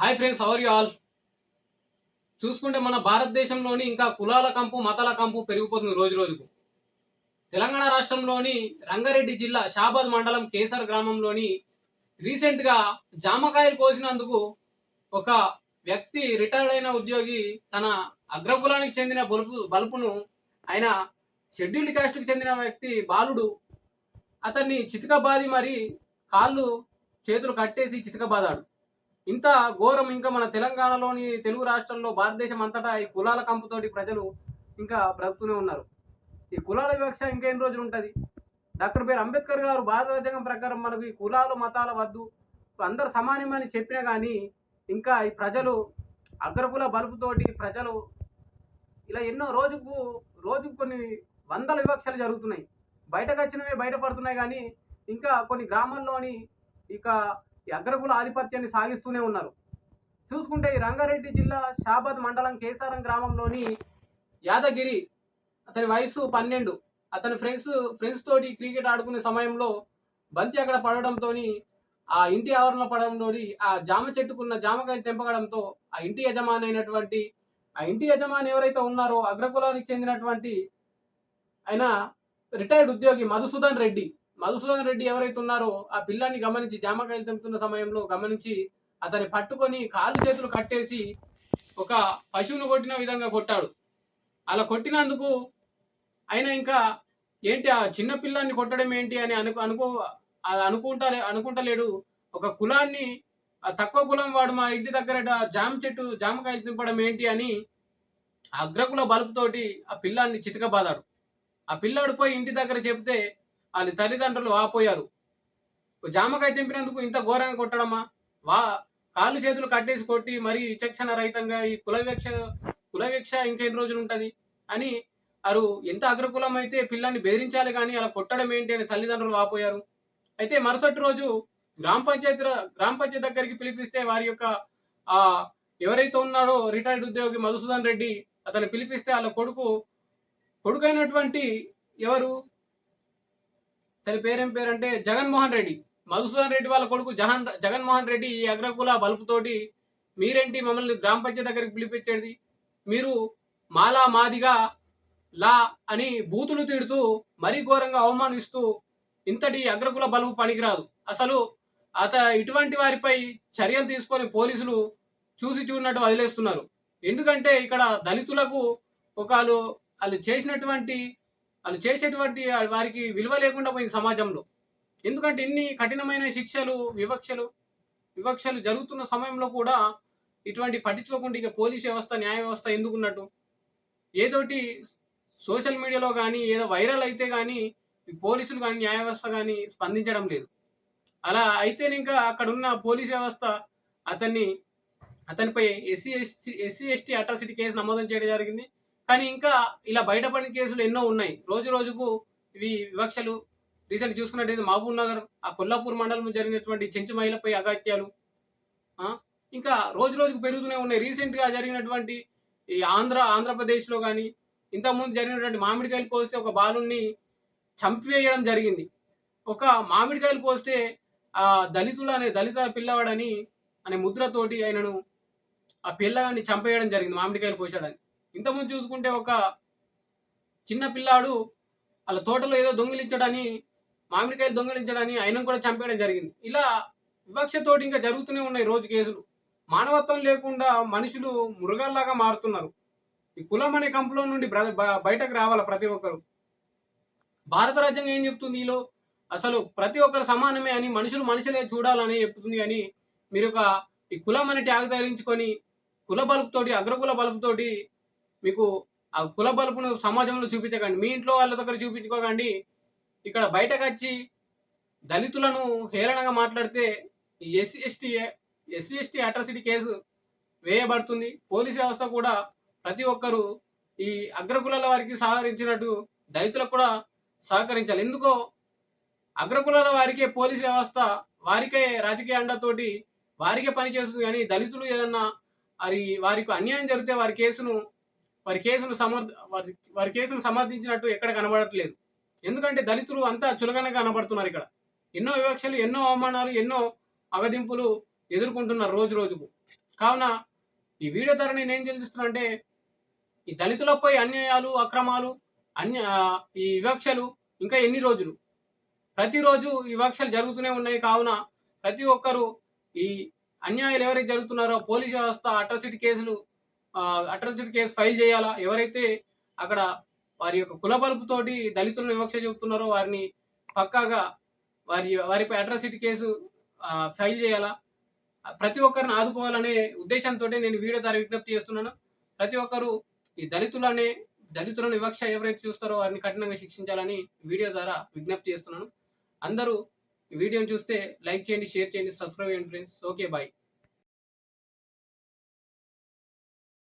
Hi friends how are you all చూసుకుంటే మన భారతదేశంలోని ఇంకా కులాల కంపు మతాల కంపు పెరిగిపోతుంది రోజు రోజుకు తెలంగాణ రాష్ట్రంలోని రంగారెడ్డి జిల్లా షాబాద్ మండలం కేసర్ గ్రామంలోని రీసెంట్గా జామకాయలు కోసినందుకు ఒక వ్యక్తి రిటైర్డ్ అయిన ఉద్యోగి తన అగ్రకులానికి చెందిన బలుపు బలుపును ఆయన షెడ్యూల్డ్ కాస్ట్కి చెందిన వ్యక్తి బాలుడు అతన్ని చితకబాది మరి కాళ్ళు చేతులు కట్టేసి చితకబాదాడు. ఇంత ఘోరం ఇంకా మన తెలంగాణలోని తెలుగు రాష్ట్రాల్లో భారతదేశం అంతటా ఈ కులాల కంపుతోటి ప్రజలు ఇంకా బ్రతుకునే ఉన్నారు. ఈ కులాల వివక్ష ఇంకెన్ని రోజులు ఉంటుంది? డాక్టర్ బిఆర్ అంబేద్కర్ గారు భారత రాజ్యాంగం ప్రకారం మనకు ఈ కులాలు మతాల వద్దు. అందరు సమానమని చెప్పినా కానీ ఇంకా ఈ ప్రజలు అగ్రకుల బలుపుతోటి ప్రజలు ఇలా ఎన్నో రోజుకు రోజుకు కొన్ని వందల వివక్షలు జరుగుతున్నాయి. బయటకు వచ్చినవే బయటపడుతున్నాయి కానీ ఇంకా కొన్ని గ్రామాల్లోని ఇక ఈ అగ్రకుల ఆధిపత్యాన్ని సాగిస్తూనే ఉన్నారు. చూసుకుంటే ఈ రంగారెడ్డి జిల్లా షాబాద్ మండలం కేసారం గ్రామంలోని యాదగిరి అతని వయసు పన్నెండు. అతని ఫ్రెండ్స్ ఫ్రెండ్స్ తోటి క్రికెట్ ఆడుకునే సమయంలో బంతి అక్కడ పడడంతో ఆ ఇంటి ఆవరణ పడడంతో ఆ జామ చెట్టుకున్న జామకాయలు తెంపగడంతో ఆ ఇంటి యజమాని అయినటువంటి ఆ ఇంటి యజమాని ఎవరైతే ఉన్నారో అగ్రకులానికి చెందినటువంటి ఆయన రిటైర్డ్ ఉద్యోగి మధుసూదన్ రెడ్డి. మధుసూదన్ రెడ్డి ఎవరైతే ఉన్నారో ఆ పిల్లాన్ని గమనించి జామకాయలు తెంపుతున్న సమయంలో గమనించి అతన్ని పట్టుకొని కాళ్ళు చేతులు కట్టేసి ఒక పశువును కొట్టిన విధంగా కొట్టాడు. అలా కొట్టినందుకు ఆయన ఇంకా ఏంటి ఆ చిన్న పిల్లాన్ని కొట్టడం ఏంటి అని అనుకో అనుకో ఆ అనుకుంటా అనుకుంటలేడు. ఒక కులాన్ని ఆ తక్కువ కులం వాడు మా ఇంటి దగ్గర జామ చెట్టు జామకాయలు తింపడం ఏంటి అని అగ్రకుల బలుపుతోటి ఆ పిల్లాన్ని చితకబాదాడు. ఆ పిల్లాడు పోయి ఇంటి దగ్గర చెప్తే వాళ్ళ తల్లిదండ్రులు వాపోయారు. జామకాయ తెంపినందుకు ఇంత ఘోరంగా కొట్టడమా? వా కాళ్ళు చేతులు కట్టేసి కొట్టి మరీ విచక్షణ రహితంగా ఈ కులవీక్ష కులవీక్ష ఇంకెన్ని రోజులు ఉంటది? అని వారు ఎంత అగ్రకులం అయితే పిల్లాన్ని బెదిరించాలి కానీ అలా కొట్టడం ఏంటి అని తల్లిదండ్రులు వాపోయారు. అయితే మరుసటి రోజు గ్రామ పంచాయతీ గ్రామ పంచాయతీ దగ్గరికి పిలిపిస్తే వారి యొక్క ఆ ఎవరైతే ఉన్నారో రిటైర్డ్ ఉద్యోగి మధుసూదన్ రెడ్డి అతను పిలిపిస్తే వాళ్ళ కొడుకు కొడుకైనటువంటి ఎవరు? తన పేరేం పేరంటే జగన్మోహన్ రెడ్డి. మధుసూదన్ రెడ్డి వాళ్ళ కొడుకు జగన్ జగన్మోహన్ రెడ్డి ఈ అగ్రకుల బలుపుతోటి మీరేంటి మమ్మల్ని గ్రామ పంచాయతీ దగ్గరికి పిలిపించేది? మీరు మాలా మాదిగా లా అని బూతులు తిడుతూ మరీ ఘోరంగా అవమానిస్తూ ఇంతటి అగ్రకుల బలుపు పనికిరాదు. అసలు అత ఇటువంటి వారిపై చర్యలు తీసుకొని పోలీసులు చూసి చూడినట్టు వదిలేస్తున్నారు. ఎందుకంటే ఇక్కడ దళితులకు ఒకళ్ళు వాళ్ళు చేసినటువంటి వాళ్ళు చేసేటువంటి వారికి విలువ లేకుండా పోయింది సమాజంలో. ఎందుకంటే ఇన్ని కఠినమైన శిక్షలు వివక్షలు వివక్షలు జరుగుతున్న సమయంలో కూడా ఇటువంటి పట్టించుకోకుండా ఇక పోలీస్ వ్యవస్థ న్యాయ వ్యవస్థ ఎందుకున్నట్టు ఏదోటి సోషల్ మీడియాలో కానీ ఏదో వైరల్ అయితే కానీ పోలీసులు కానీ న్యాయ వ్యవస్థ కానీ స్పందించడం లేదు. అలా అయితే ఇంకా అక్కడ ఉన్న పోలీస్ వ్యవస్థ అతన్ని అతనిపై SC ST SC ST atrocity case నమోదం చేయడం జరిగింది. కానీ ఇంకా ఇలా బయటపడిన కేసులు ఎన్నో ఉన్నాయి. రోజు రోజుకు ఇవి వివక్షలు. రీసెంట్ చూసుకున్నట్టయితే మహబూబ్ నగర్ ఆ కొల్లాపూర్ మండలం జరిగినటువంటి చెంచు మహిళపై అగత్యాలు ఇంకా రోజు రోజుకు పెరుగుతూనే ఉన్నాయి. రీసెంట్గా జరిగినటువంటి ఈ ఆంధ్ర ఆంధ్రప్రదేశ్లో కానీ ఇంతకుముందు జరిగినటువంటి మామిడికాయలు కోస్తే ఒక బాలుని చంపివేయడం జరిగింది. ఒక మామిడికాయలు కోస్తే ఆ దళితులు అనే దళిత పిల్లవాడని అనే ముద్రతోటి ఆయనను ఆ పిల్లగాన్ని చంపేయడం జరిగింది మామిడికాయలు కోసాడని ఇంతకుముందు చూసుకుంటే ఒక చిన్న పిల్లాడు వాళ్ళ తోటలో ఏదో దొంగిలించడని మామిడికాయలు దొంగిలించడని ఆయన కూడా చంపేయడం జరిగింది. ఇలా వివక్షతోటి ఇంకా జరుగుతూనే ఉన్నాయి రోజు కేసులు. మానవత్వం లేకుండా మనుషులు మృగాల్లాగా మారుతున్నారు. ఈ కులం అనే కంపులో నుండి బయటకు రావాలి ప్రతి ఒక్కరు? భారత రాజ్యాంగం ఏం చెప్తుంది ఈలో? అసలు ప్రతి ఒక్కరు సమానమే అని మనుషులు మనుషులే చూడాలని చెప్తుంది కానీ మీరు ఒక ఈ కులం అనే ట్యాగ్ ధరించుకొని కుల బలుపుతోటి అగ్రకుల బలుపుతోటి మీకు ఆ కుల బలుపును సమాజంలో చూపించకండి. మీ ఇంట్లో వాళ్ళ దగ్గర చూపించుకోకండి. ఇక్కడ బయటకు వచ్చి దళితులను హేళనగా మాట్లాడితే ఈ SC ST SC ST atrocity case వేయబడుతుంది. పోలీస్ వ్యవస్థ కూడా ప్రతి ఒక్కరూ ఈ అగ్రకులాల వారికి సహకరించినట్టు దళితులకు కూడా సహకరించాలి. ఎందుకో అగ్రకులాల వారికే పోలీస్ వ్యవస్థ వారికే రాజకీయ అండతోటి వారికే పని చేస్తుంది కానీ దళితులు ఏదన్నా అది వారికి అన్యాయం జరిగితే వారి కేసును వారి కేసును సమర్థ వారి వారి కేసును సమర్థించినట్టు ఎక్కడ కనబడట్లేదు. ఎందుకంటే దళితులు అంతా చులకనగా కనబడుతున్నారు ఇక్కడ. ఎన్నో వివక్షలు ఎన్నో అవమానాలు ఎన్నో అవధింపులు ఎదుర్కొంటున్నారు రోజు రోజుకు. కావున ఈ వీడియో ద్వారా నేను ఏం చెల్లిస్తున్నా అంటే ఈ దళితులపై అన్యాయాలు అక్రమాలు అన్య ఈ వివక్షలు ఇంకా ఎన్ని రోజులు? ప్రతిరోజు ఈ వివక్షలు జరుగుతూనే ఉన్నాయి. కావున ప్రతి ఒక్కరూ ఈ అన్యాయాలు ఎవరైతే జరుగుతున్నారో పోలీస్ వ్యవస్థ అట్రాసిటీ కేసులు అట్రాసిటీ కేసు ఫైల్ చేయాలా? ఎవరైతే అక్కడ వారి యొక్క కులబలుపుతోటి దళితులను వివక్ష చెబుతున్నారో వారిని పక్కాగా వారి వారిపై అట్రాసిటీ కేసు ఫైల్ చేయాలా? ప్రతి ఒక్కరిని ఆదుకోవాలనే ఉద్దేశంతో నేను వీడియో ద్వారా విజ్ఞప్తి చేస్తున్నాను. ప్రతి ఒక్కరూ ఈ దళితులనే దళితులను వివక్ష ఎవరైతే చూస్తారో వారిని కఠినంగా శిక్షించాలని వీడియో ద్వారా విజ్ఞప్తి చేస్తున్నాను. అందరూ ఈ వీడియోని చూస్తే లైక్ చేయండి షేర్ చేయండి సబ్స్క్రైబ్ చేయండి ఫ్రెండ్స్. Okay bye.